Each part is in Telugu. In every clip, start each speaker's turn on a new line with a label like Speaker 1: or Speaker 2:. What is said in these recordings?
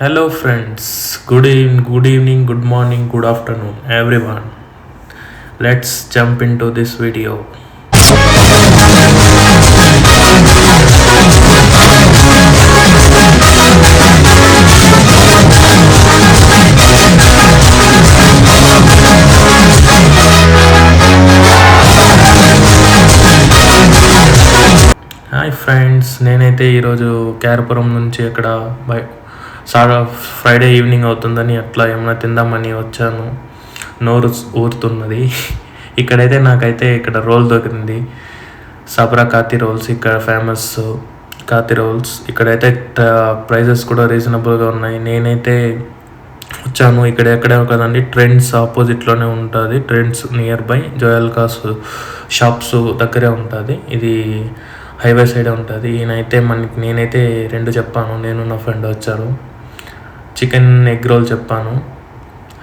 Speaker 1: Hello friends good even good evening good morning good afternoon everyone let's jump into this video hi friends నేనైతే ఈరోజు క్యారపురం నుంచి అక్కడ బై సార్ ఫ్రైడే ఈవినింగ్ అవుతుందని అట్లా ఏమైనా తిందామని వచ్చాను. నోరు ఊరుతున్నది. ఇక్కడైతే నాకైతే ఇక్కడ రోల్ దొరికింది. సబ్రా కాతి రోల్స్ ఇక్కడ ఫేమస్ కాతి రోల్స్. ఇక్కడైతే ప్రైజెస్ కూడా రీజనబుల్గా ఉన్నాయి. నేనైతే వచ్చాను. ఇక్కడ ఎక్కడే కదండి ట్రెండ్స్ ఆపోజిట్లోనే ఉంటుంది. Trends near by Joyalukkas shops దగ్గరే ఉంటుంది. ఇది హైవే సైడే ఉంటుంది. ఈయనైతే మనకి నేనైతే రెండు చెప్పాను. నేను నా ఫ్రెండ్ వచ్చారు. చికెన్ ఎగ్ రోల్ చెప్పాను.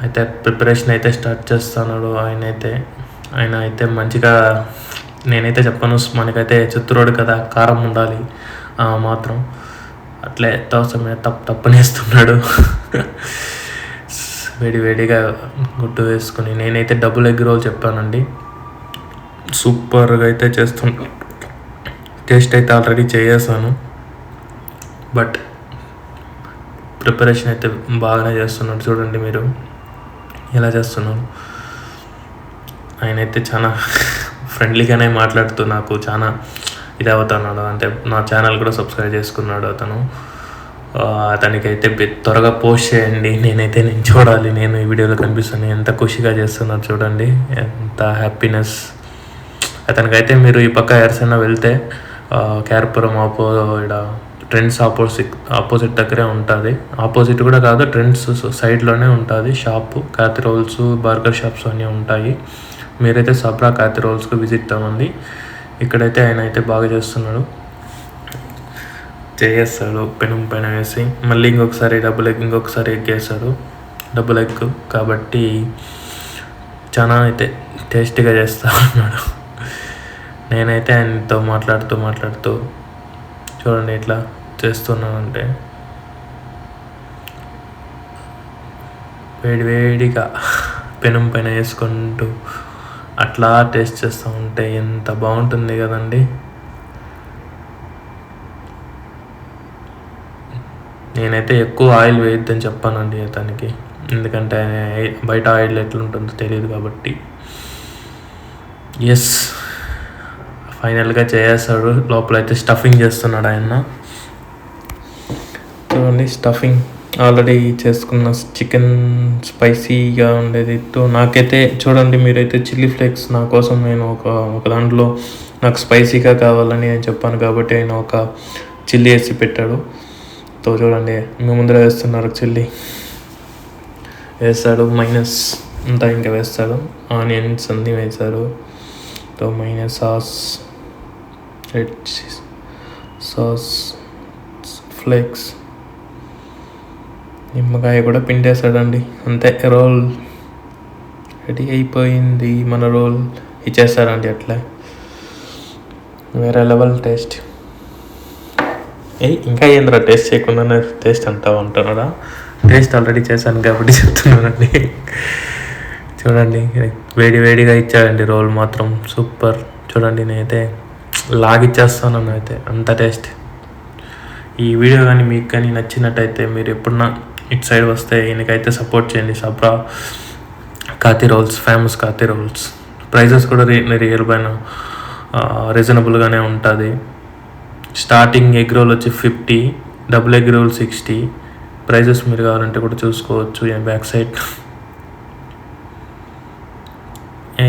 Speaker 1: అయితే ప్రిపరేషన్ అయితే స్టార్ట్ చేస్తున్నాడు ఆయన అయితే ఆయన అయితే మంచిగా నేనైతే చెప్పాను మనకైతే చిత్తూరుడు కదా కారం ఉండాలి ఆ మాత్రం. అట్లే దోశ తప్పు తప్పనేస్తున్నాడు. వేడి వేడిగా గుడ్డు వేసుకుని నేనైతే డబుల్ ఎగ్ రోల్ చెప్పానండి. సూపర్గా అయితే చేస్తున్నాను టేస్ట్ అయితే ఆల్రెడీ చేసేసాను. బట్ ప్రిపరేషన్ అయితే బాగానే చేస్తున్నాడు. చూడండి మీరు ఎలా చేస్తున్నాడు. ఆయన అయితే చాలా ఫ్రెండ్లీగానే మాట్లాడుతూ నాకు చాలా ఇది అవుతున్నాడు అంటే నా ఛానల్ కూడా సబ్స్క్రైబ్ చేసుకున్నాడు అతను. అతనికైతే త్వరగా పోస్ట్ చేయండి. నేనైతే నేను చూడాలి. నేను ఈ వీడియోలో కనిపిస్తాను ఎంత ఖుషిగా చేస్తున్నారు చూడండి. ఎంత హ్యాపీనెస్. అతనికైతే మీరు ఈ పక్క ఎరసైనా వెళ్తే క్యార్పురం ఆపో ఇక్కడ ట్రెండ్స్ ఆపోజిట్ ఆపోజిట్ దగ్గరే ఉంటుంది. ఆపోజిట్ కూడా కాదు ట్రెండ్స్ సైడ్లోనే ఉంటుంది. Shop kathi rolls burger shops అన్నీ ఉంటాయి. మీరైతే సబ్రా కాతి రోల్స్కి విజిట్ అవ్వండి ఇక్కడైతే ఆయన అయితే బాగా చేస్తున్నాడు. చేస్తాడు పెనం పైన వేసి. మళ్ళీ ఇంకొకసారి డబుల్ ఎగ్ ఇంకొకసారి ఎగ్ వేస్తాడు. డబుల్ ఎగ్ కాబట్టి చాలా అయితే టేస్టీగా చేస్తా ఉన్నాడు. నేనైతే ఆయనతో మాట్లాడుతూ మాట్లాడుతూ చూడండి ఇట్లా చేస్తున్నానంటే వేడి వేడిగా పెనం పైన వేసుకుంటూ అట్లా టేస్ట్ చేస్తూ ఉంటే ఎంత బాగుంటుంది కదండి. నేనైతే ఎక్కువ ఆయిల్ వేయొద్దని చెప్పానండి అతనికి. ఎందుకంటే బయట ఆయిల్ ఎట్లుంటుందో తెలియదు కాబట్టి. ఎస్ ఫైనల్గా చేసేస్తాడు లోపల అయితే స్టఫింగ్ చేస్తున్నాడు ఆయన. చూడండి స్టఫింగ్ ఆల్రెడీ చేసుకున్న చికెన్ స్పైసీగా ఉండేది. తో నాకైతే చూడండి మీరైతే చిల్లీ ఫ్లేక్స్ నా కోసం నేను ఒక ఒక దాంట్లో నాకు స్పైసీగా కావాలని నేను చెప్పాను కాబట్టి ఆయన ఒక చిల్లీ వేసి పెట్టాడు. తో చూడండి మీ ముందర వేస్తున్నారు చిల్లీ. వేస్తాడు మైనస్ అంతా ఇంకా వేస్తాడు. ఆనియన్స్ అన్నీ వేశారు తో mayonnaise sauce. Red cheese sauce flakes నిమ్మకాయ కూడా పిండేశాడండి. అంతే రోల్. రెడీ అయిపోయింది మన రోల్. ఇచ్చేస్తారండి అట్లా. వేరే లెవెల్ టేస్ట్ ఏ ఇంకా ఏంద్రా టేస్ట్ చేయకుండా టేస్ట్ అంటావు అంటున్నాడా? టేస్ట్ ఆల్రెడీ చేశాను కాబట్టి చెప్తున్నానండి. చూడండి వేడి వేడిగా ఇచ్చాడండి రోల్ మాత్రం. సూపర్ చూడండి నేనైతే. లాగిచ్చేస్తాను అయితే అంత టేస్ట్ ఈ వీడియో కానీ మీకు కానీ నచ్చినట్టయితే మీరు ఎప్పుడన్నా ఇటు సైడ్ వస్తే ఈయనకైతే సపోర్ట్ చేయండి. సబ్రా kathi rolls famous kathi rolls prices కూడా రీ రియల్ పైన రీజనబుల్గానే ఉంటుంది. స్టార్టింగ్ ఎగ్ రోల్ వచ్చి fifty double egg roll sixty prices మీరు కావాలంటే కూడా చూసుకోవచ్చు. ఏ బ్యాక్ సైడ్ ఏ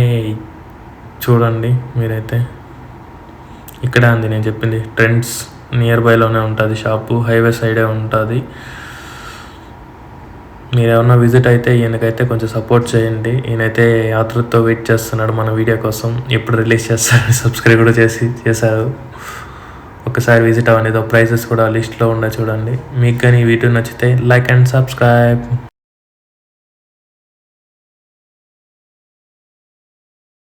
Speaker 1: చూడండి మీరైతే. ఇక్కడ ఉంది నేను చెప్పింది ట్రెండ్స్ నియర్ బైలోనే ఉంటుంది షాపు హైవే సైడే ఉంటుంది. మీరు ఏమన్నా విజిట్ అయితే ఈయనకైతే కొంచెం సపోర్ట్ చేయండి. ఈయనైతే ఆతృతతో వెయిట్ చేస్తున్నాడు మన వీడియో కోసం. ఎప్పుడు రిలీజ్ చేస్తారు సబ్స్క్రైబ్ కూడా చేసి చేశారు. ఒకసారి విజిట్ అవ్వండి. ఏదో ప్రైజెస్ కూడా లిస్ట్లో ఉండే చూడండి. మీకు కానీ వీడియో నచ్చితే లైక్ అండ్ సబ్స్క్రైబ్